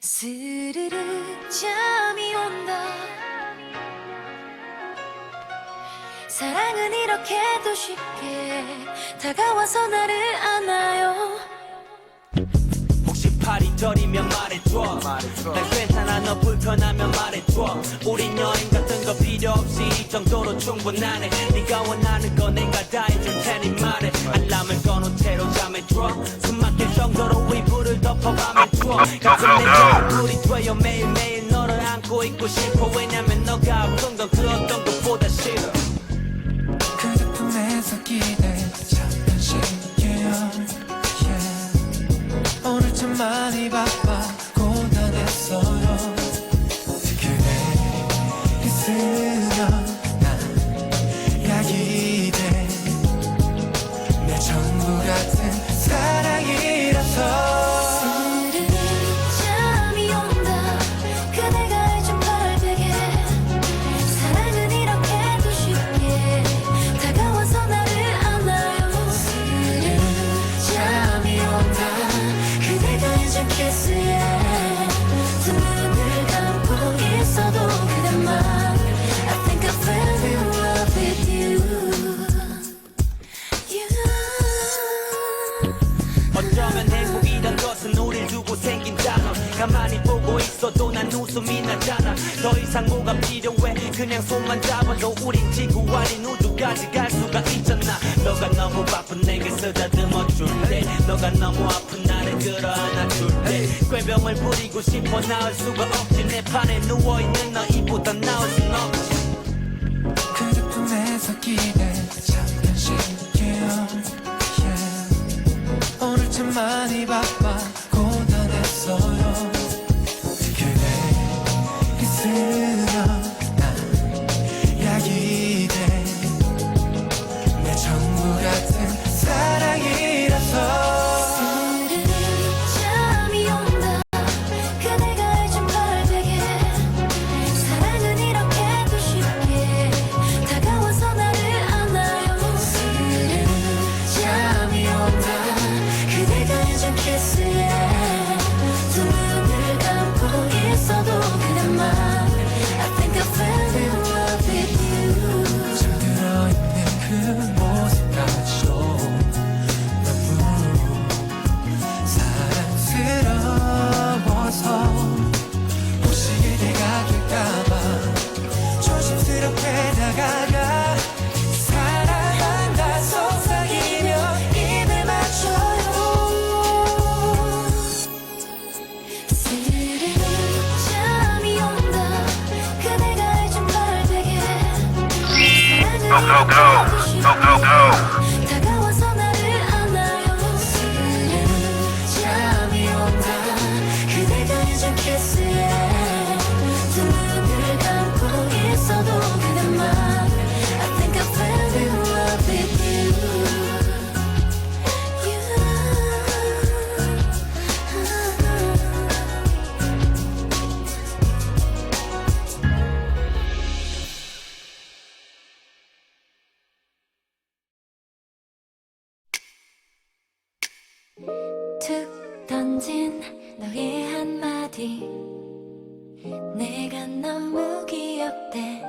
스르르 잠이 온다. 사랑은 이렇게도 쉽게 다가와서 나를 안아요. 혹시 팔이 저리면 말해줘. 난 괜찮아 너 불편하면 말해줘. 우린 여행 같은 거 필요 없이 이 정도로 충분하네. 네가 원하는 거 내가 다 해줄 테니 말해. 알람을 꺼놓은 채로 잠에 들어 추워 가슴 내 얼굴이 되어 매일매일 너를 안고 있고 싶어 왜냐면 너가 아픈 건그 어떤 것보다 싫어 그 작품에서 기대 잠깐씩이에요 yeah. 오늘 참 많이 바빠 고단했어요 그대 있으면 난 약이 돼내 전부 같은 사랑이 그냥 손만 잡아도 우린 지구 아닌 우주까지 갈 수가 있잖아. 너가 너무 바쁜 내게 쓰다듬어 줄때 너가 너무 아픈 나를 끌어안아 줄때 꾀병을 부리고 싶어 나을 수가 없지. 내 판에 누워있는 너희보다 나을 순 없지. 그 작품에서 기대 잠깐씩이에요. Yeah. 오늘 참 많이 바빠 사랑은 이렇 던진 너의 한마디. 내가 너무 귀엽대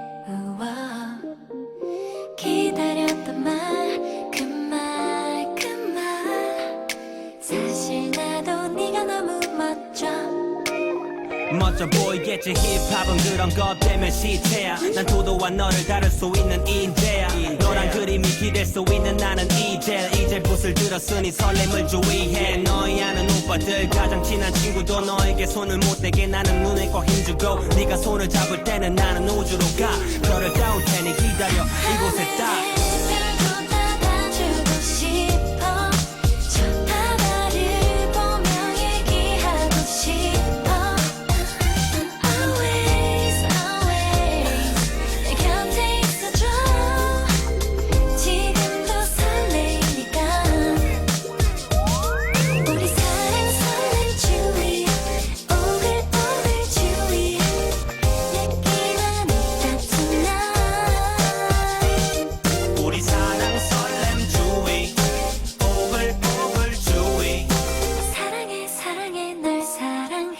멋져 보이겠지? 힙합은 그런 것 때문에 시체야. 난 도도한 너를 다룰 수 있는 인재야. 너란 그림이 기댈 수 있는 나는 이제 이제 붓을 들었으니 설렘을 주의해. 너희 아는 오빠들 가장 친한 친구도 너에게 손을 못 대게 나는 눈에 꽉 힘주고 네가 손을 잡을 때는 나는 우주로 가. 별을 따올 테니 기다려. 이곳에 딱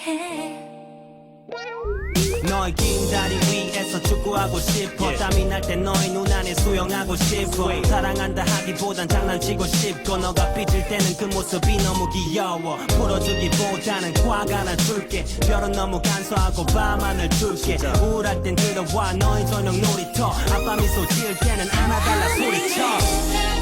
해. 너의 긴 다리 위에서 축구하고 싶어. 예. 땀이 날 때 너의 눈 안에 수영하고 싶어. 사랑한다 하기보단 장난치고 싶고. 너가 삐질 때는 그 모습이 너무 귀여워. 풀어주기보다는 과가 나 줄게. 별은 너무 간소하고 밤하늘 줄게. 우울할 땐 들어와. 너의 저녁 놀이터. 아빠 미소 지을 때는 안아달라 소리쳐.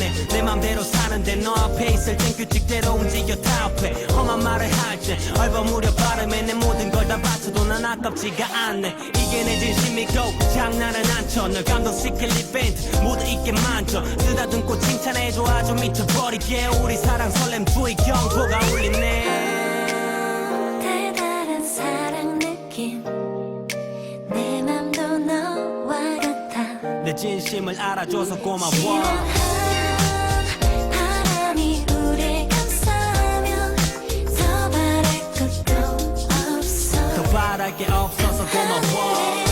노래 안해내 맘대로 사는데 너 앞에 있을 땐 규칙대로 움직여 답해. 험한 말을 할 때 얼버무려 발음에 내 모든 걸 다 바쳐도 난 아깝지가 않네. 이게 내 진심이고 장난은 안쳐 널 감동시킬 이벤트 모두 있게 만져. 쓰다듬고 칭찬해줘. 아주 미쳐버리게. 우리 사랑 설렘 주의 경보가 울리네. 달달한 사랑 느낌. 내 맘도 너와 같아. 내 진심을 알아줘서 고마워 바랄 게 없어서 고마워